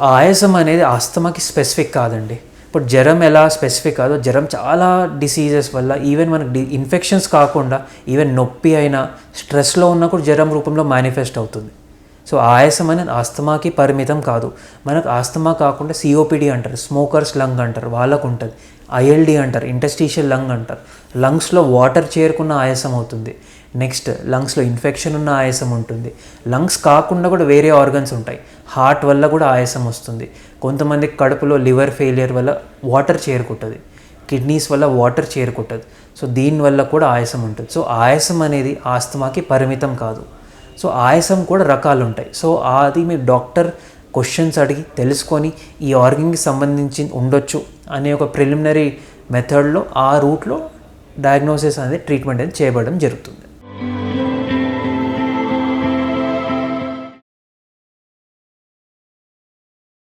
ఆయాసం అనేది ఆస్తమాకి స్పెసిఫిక్ కాదండి. ఇప్పుడు జ్వరం ఎలా స్పెసిఫిక్ కాదో జ్వరం చాలా డిసీజెస్ వల్ల ఈవెన్ మనకు డి ఇన్ఫెక్షన్స్ కాకుండా ఈవెన్ నొప్పి అయినా స్ట్రెస్లో ఉన్నా కూడా జ్వరం రూపంలో మేనిఫెస్ట్ అవుతుంది. సో ఆయాసం అనేది ఆస్తమాకి పరిమితం కాదు. మనకు ఆస్తమా కాకుండా సిఓపిడి అంటారు స్మోకర్స్ లంగ్ అంటారు వాళ్ళకు ఉంటుంది ఐఎల్డి అంటారు ఇంటస్టీషియల్ లంగ్ అంటారు. లంగ్స్లో వాటర్ చేరుకున్న ఆయాసం అవుతుంది. నెక్స్ట్ లంగ్స్లో ఇన్ఫెక్షన్ ఉన్న ఆయాసం ఉంటుంది. లంగ్స్ కాకుండా కూడా వేరే ఆర్గన్స్ ఉంటాయి. హార్ట్ వల్ల కూడా ఆయాసం వస్తుంది. కొంతమంది కడుపులో లివర్ ఫెయిలియర్ వల్ల వాటర్ చేరుకుంటుంది. కిడ్నీస్ వల్ల వాటర్ చేరుకుంటుంది. సో దీనివల్ల కూడా ఆయాసం ఉంటుంది. సో ఆయాసం అనేది ఆస్తమాకి పరిమితం కాదు. సో ఆయాసం కూడా రకాలు ఉంటాయి. సో అది మీరు డాక్టర్ క్వశ్చన్స్ అడిగి తెలుసుకొని ఈ ఆర్గన్కి సంబంధించి ఉండొచ్చు అనే ఒక ప్రిలిమినరీ మెథడ్లో ఆ రూట్లో డయాగ్నోసిస్ అనేది ట్రీట్మెంట్ అనేది చేయబడడం జరుగుతుంది.